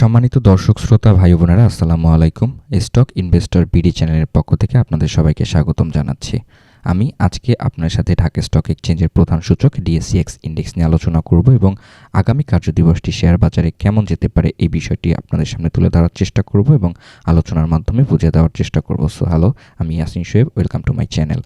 সম্মানিত দর্শক, শ্রোতা, ভাই বোনেরা, আসসালামু আলাইকুম। স্টক ইনভেস্টর বিডি চ্যানেলের পক্ষ থেকে আপনাদের সবাইকে স্বাগতম জানাচ্ছি। আমি আজকে আপনার সাথে ঢাকা স্টক এক্সচেঞ্জের প্রধান সূচক ডিএসসিএক্স ইন্ডেক্স নিয়ে আলোচনা করব এবং আগামী কার্যদিবসটি শেয়ার বাজারে কেমন যেতে পারে এই বিষয়টি আপনাদের সামনে তুলে ধরার চেষ্টা করব এবং আলোচনার মাধ্যমে বুঝিয়ে দেওয়ার চেষ্টা করব। সো হ্যালো আমি Yasin Shoaib welcome to my channel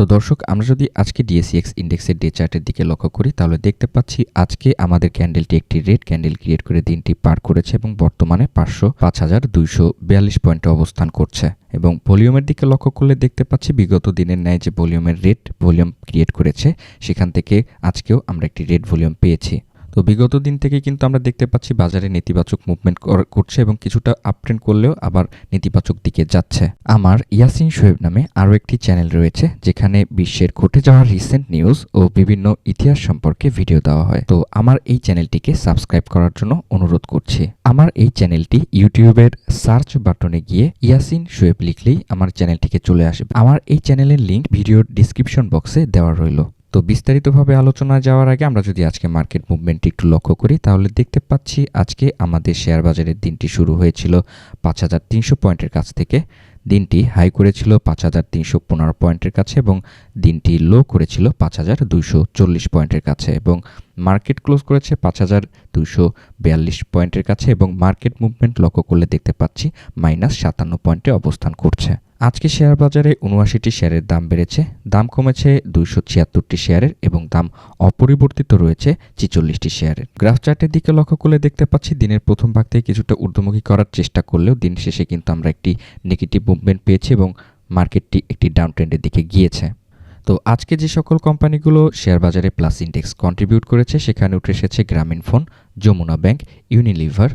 তো দর্শক, আমরা যদি আজকে ডিএসিএক্স ইন্ডেক্সের ডে চার্টের দিকে লক্ষ্য করি, তাহলে দেখতে পাচ্ছি আজকে আমাদের ক্যান্ডেলটি একটি রেড ক্যান্ডেল ক্রিয়েট করে দিনটি পার করেছে এবং বর্তমানে পাঁচশো পাঁচ হাজার দুইশো বিয়াল্লিশ পয়েন্টে অবস্থান করছে। এবং ভলিউমের দিকে লক্ষ্য করলে দেখতে পাচ্ছি বিগত দিনের ন্যায় যে ভলিউমের রেড ভলিউম ক্রিয়েট করেছে, সেখান থেকে আজকেও আমরা একটি রেড ভলিউম পেয়েছি। তো বিগত দিন থেকে কিন্তু আমরা দেখতে পাচ্ছি বাজারে নেতিবাচক মুভমেন্ট করছে এবং কিছুটা আপট্রেন্ড করলেও আবার নেতিবাচক দিকে যাচ্ছে। আমার ইয়াসিন শোয়েব নামে আরও একটি চ্যানেল রয়েছে, যেখানে বিশ্বের ঘটে যাওয়া রিসেন্ট নিউজ ও বিভিন্ন ইতিহাস সম্পর্কে ভিডিও দেওয়া হয়। তো আমার এই চ্যানেলটিকে সাবস্ক্রাইব করার জন্য অনুরোধ করছি। আমার এই চ্যানেলটি ইউটিউবের সার্চ বাটনে গিয়ে ইয়াসিন শোয়েব লিখলেই আমার চ্যানেলটিকে চলে আসবে। আমার এই চ্যানেলের লিঙ্ক ভিডিওর ডিসক্রিপশন বক্সে দেওয়া রইল। তো বিস্তারিতভাবে আলোচনায় যাওয়ার আগে আমরা যদি আজকে মার্কেট মুভমেন্টটি একটু লক্ষ্য করি, তাহলে দেখতে পাচ্ছি আজকে আমাদের শেয়ার বাজারের দিনটি শুরু হয়েছিল পাঁচ হাজার তিনশো পয়েন্টের কাছ থেকে। দিনটি হাই করেছিল পাঁচ হাজার তিনশো পনেরো পয়েন্টের কাছে এবং দিনটি লো করেছিল পাঁচ হাজার দুইশো চল্লিশ পয়েন্টের কাছে এবং মার্কেট ক্লোজ করেছে পাঁচ হাজার দুইশো বিয়াল্লিশ পয়েন্টের কাছে এবং মার্কেট মুভমেন্ট লক্ষ্য করলে দেখতে পাচ্ছি মাইনাস সাতান্ন পয়েন্টে অবস্থান করছে। আজকে শেয়ার বাজারে উনআশিটি শেয়ারের দাম বেড়েছে, দাম কমেছে দুইশো ছিয়াত্তরটি শেয়ারের এবং দাম অপরিবর্তিত রয়েছে ছিচল্লিশটি শেয়ারের। গ্রাফ চার্টের দিকে লক্ষ্য করলে দেখতে পাচ্ছি দিনের প্রথম ভাগ থেকে কিছুটা ঊর্ধ্বমুখী করার চেষ্টা করলেও দিন শেষে কিন্তু আমরা একটি নেগেটিভ মুভমেন্ট পেয়েছি এবং মার্কেটটি একটি ডাউন ট্রেন্ডের দিকে গিয়েছে। তো আজকে যে সকল কোম্পানিগুলো শেয়ার বাজারে প্লাস ইন্ডেক্স কন্ট্রিবিউট করেছে, সেখানে উঠে এসেছে Grameenphone, Jamuna bank, Unilever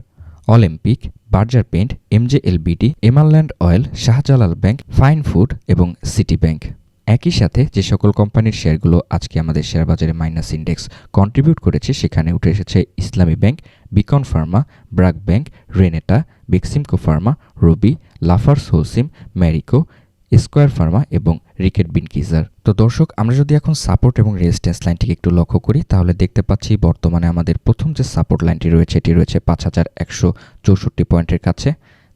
Olympic, Berger paint MJ LBD emerald oil, Shahjalal bank, fine food এবং সিটি ব্যাংক। একই সাথে যে সকল কোম্পানির শেয়ারগুলো আজকে আমাদের শেয়ার বাজারে মাইনাস ইন্ডেক্স কন্ট্রিবিউট করেছে, সেখানে উঠে এসেছে Islami bank, Beacon pharma, BRAC bank, Renata, Beximco pharma, Robi, Lafarge Holcim Marico, Square pharma এবং রিকেট বিনকিজার। তো দর্শক, আমরা যদি এখন সাপোর্ট এবং রেজিস্ট্যান্স লাইনটিকে একটু লক্ষ্য করি, তাহলে দেখতে পাচ্ছি বর্তমানে আমাদের প্রথম যে সাপোর্ট লাইনটি রয়েছে, এটি রয়েছে পাঁচ হাজার একশো চৌষট্টি পয়েন্টের কাছে।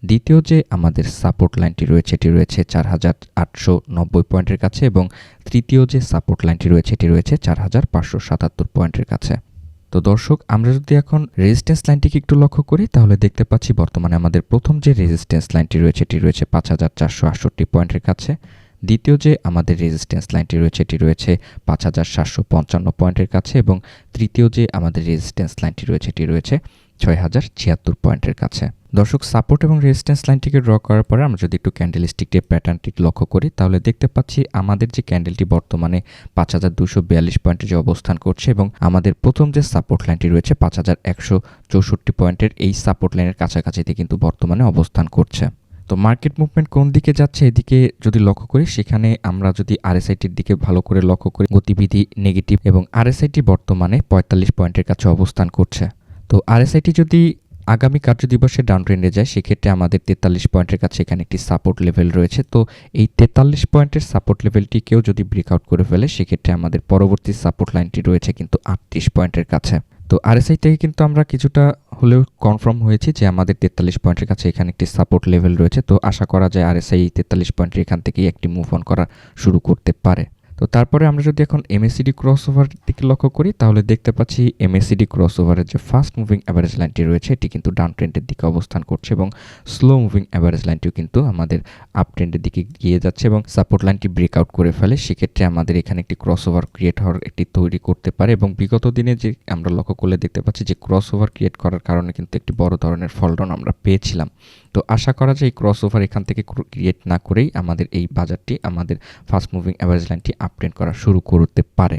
দ্বিতীয় যে আমাদের সাপোর্ট লাইনটি রয়েছে, এটি রয়েছে চার হাজার আটশো নব্বই পয়েন্টের কাছে এবং তৃতীয় যে সাপোর্ট লাইনটি রয়েছে, এটি রয়েছে চার হাজার পাঁচশো সাতাত্তর পয়েন্টের কাছে। তো দর্শক, আমরা যদি এখন রেজিস্ট্যান্স লাইনটিকে একটু লক্ষ্য করি, তাহলে দেখতে পাচ্ছি বর্তমানে আমাদের প্রথম যে রেজিস্ট্যান্স লাইনটি রয়েছে, এটি রয়েছে পাঁচ হাজার চারশো আটষট্টি পয়েন্টের কাছে। দ্বিতীয় যে আমাদের রেজিস্ট্যান্স লাইনটি রয়েছে, এটি রয়েছে পাঁচ হাজার সাতশো পঞ্চান্ন পয়েন্টের কাছে এবং তৃতীয় যে আমাদের রেজিস্ট্যান্স লাইনটি রয়েছে, এটি রয়েছে ছয় হাজার ছিয়াত্তর পয়েন্টের কাছে। দর্শক সাপোর্ট এবং রেজিস্ট্যান্স লাইনটিকে ড্র করার পরে আমরা যদি একটু ক্যান্ডেলস্টিকের প্যাটার্নটি লক্ষ্য করি, তাহলে দেখতে পাচ্ছি আমাদের যে ক্যান্ডেলটি বর্তমানে পাঁচ হাজার দুশো বিয়াল্লিশ পয়েন্টে যে অবস্থান করছে এবং আমাদের প্রথম যে সাপোর্ট লাইনটি রয়েছে, পাঁচ হাজার একশো চৌষট্টি পয়েন্টের এই সাপোর্ট লাইনের কাছাকাছিতে কিন্তু বর্তমানে অবস্থান করছে। তো মার্কেট মুভমেন্ট কোন দিকে যাচ্ছে এদিকে যদি লক্ষ্য করি, সেখানে আমরা যদি আরএসআইটির দিকে ভালো করে লক্ষ্য করি, গতিবিধি নেগেটিভ এবং আরএসআইটি বর্তমানে পঁয়তাল্লিশ পয়েন্টের কাছে অবস্থান করছে। তো আরএসআইটি যদি আগামী কার্যদিবসে ডাউন ট্রেন্ডে যায়, সেক্ষেত্রে আমাদের তেতাল্লিশ পয়েন্টের কাছে এখানে একটি সাপোর্ট লেভেল রয়েছে। তো এই তেতাল্লিশ পয়েন্টের সাপোর্ট লেভেলটিকেও যদি ব্রেকআউট করে ফেলে, সেক্ষেত্রে আমাদের পরবর্তী সাপোর্ট লাইনটি রয়েছে কিন্তু আটত্রিশ পয়েন্টের কাছে। তো আরএসআই থেকে কিন্তু আমরা কিছুটা হলেও কনফার্ম হয়েছি যে আমাদের তেতাল্লিশ পয়েন্টের কাছে এখানে একটি সাপোর্ট লেভেল রয়েছে। তো আশা করা যায় আরএসআই তেতাল্লিশ পয়েন্টের এখান থেকেই একটি মুভ অন করা শুরু করতে পারে। তো তারপরে আমরা যদি এখন এমএসিডি ক্রস ওভার দিকে লক্ষ্য করি, তাহলে দেখতে পাচ্ছি এমএসিডি ক্রস ওভারের যে ফাস্ট মুভিং অ্যাভারেজ লাইনটি রয়েছে, এটি কিন্তু ডাউন ট্রেন্ডের দিকে অবস্থান করছে এবং স্লো মুভিং অ্যাভারেজ লাইনটিও কিন্তু আমাদের আপ ট্রেন্ডের দিকে গিয়ে যাচ্ছে এবং সাপোর্ট লাইনটি ব্রেকআউট করে ফেলে। সেক্ষেত্রে আমাদের এখানে একটি ক্রস ওভার ক্রিয়েট হওয়ার একটি তৈরি করতে পারে এবং বিগত দিনে যে আমরা লক্ষ্য করলে দেখতে পাচ্ছি যে ক্রস ওভার ক্রিয়েট করার কারণে কিন্তু একটি বড় ধরনের ফলডন আমরা পেয়েছিলাম। তো আশা করা যায় এই ক্রস ওভার এখান থেকে ক্রিয়েট না করেই আমাদের এই বাজারটি, আমাদের ফাস্ট মুভিং অ্যাভারেজ লাইনটি আপট্রেন্ড করা শুরু করতে পারে।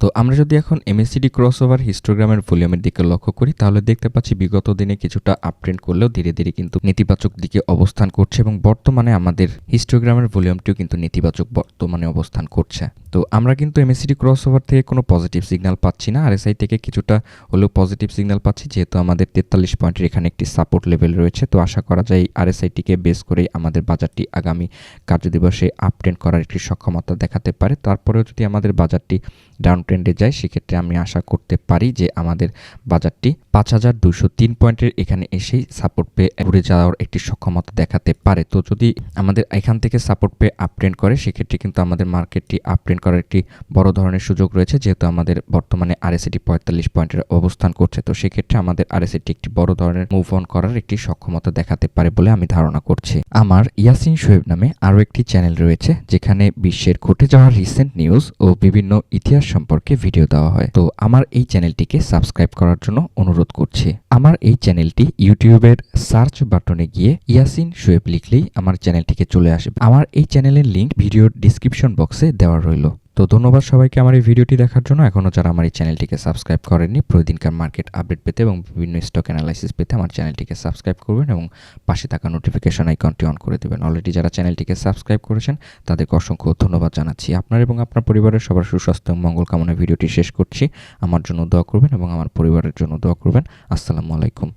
তো আমরা যদি এখন এমএসিডি ক্রস ওভার হিস্টোগ্রামের ভলিউমের দিকে লক্ষ্য করি, তাহলে দেখতে পাচ্ছি বিগত দিনে কিছুটা আপট্রেন্ড করলেও ধীরে ধীরে কিন্তু নেতিবাচক দিকে অবস্থান করছে এবং বর্তমানে আমাদের হিস্টোগ্রামের ভলিউমটিও কিন্তু নেতিবাচক বর্তমানে অবস্থান করছে। তো আমরা কিন্তু এমএসিডি ক্রস ওভার থেকে কোনো পজিটিভ সিগন্যাল পাচ্ছি না। আরএসআই থেকে কিছুটা হলেও পজিটিভ সিগন্যাল পাচ্ছি, যেহেতু আমাদের তেতাল্লিশ পয়েন্টের এখানে একটি সাপোর্ট লেভেল রয়েছে। তো আশা করা যায় আরএসআইটিকে বেস করেই আমাদের বাজারটি আগামী কার্যদিবসে আপট্রেন্ড করার একটি সক্ষমতা দেখাতে পারে। তারপরেও যদি আমাদের বাজারটি ডাউন ট্রেন্ডে যায়, সেক্ষেত্রে আমি আশা করতে পারি যে আমাদের বাজারটি পাঁচ হাজার দুশো তিন পয়েন্টের এখানে এসেই সাপোর্ট পেয়ে ঘুরে যাওয়ার একটি সক্ষমতা দেখাতে পারে। তো যদি আমাদের এখান থেকে সাপোর্ট পেয়ে আপ ট্রেন্ড করে, সেক্ষেত্রে কিন্তু আমাদের মার্কেটটি আপ ট্রেন্ড করার একটি বড় ধরনের সুযোগ রয়েছে, যেহেতু আমাদের বর্তমানে আরএসিটি পঁয়তাল্লিশ পয়েন্টের অবস্থান করছে। তো সেক্ষেত্রে আমাদের আরএসিটি একটি বড় ধরনের মুভ অন করার একটি সক্ষমতা দেখাতে পারে বলে আমি ধারণা করছি। আমার ইয়াসিন শোয়েব নামে আরও একটি চ্যানেল রয়েছে, যেখানে বিশ্বের ঘটে যাওয়া রিসেন্ট নিউজ ও বিভিন্ন ইতিহাস সম্পর্কে ভিডিও দেওয়া হয়। তো আমার এই চ্যানেলটিকে সাবস্ক্রাইব করার জন্য অনুরোধ করছি। আমার এই চ্যানেলটি ইউটিউবের সার্চ বাটনে গিয়ে ইয়াসিন শোয়েব লিখলেই আমার চ্যানেলটিকে চলে আসবে। আমার এই চ্যানেলের লিঙ্ক ভিডিওর ডিসক্রিপশন বক্সে দেওয়া রইল। তো ধন্যবাদ সবাইকে আমার এই ভিডিওটি দেখার জন্য। এখনও যারা আমার এই চ্যানেলটিকে সাবস্ক্রাইব করেননি, প্রতিদিনকার মার্কেট আপডেট পেতে এবং বিভিন্ন স্টক অ্যানালাইসিস পেতে আমার চ্যানেলটিকে সাবস্ক্রাইব করবেন এবং পাশে থাকা নোটিফিকেশন আইকনটি অন করে দেবেন। অলরেডি যারা চ্যানেলটিকে সাবস্ক্রাইব করেছেন, তাদেরকে অসংখ্য ধন্যবাদ জানাচ্ছি। আপনার এবং আপনার পরিবারের সবার সুস্বাস্থ্য এবং মঙ্গল কামনা ভিডিওটি শেষ করছি। আমার জন্য দোয়া করবেন এবং আমার পরিবারের জন্য দোয়া করবেন। আসসালামু আলাইকুম।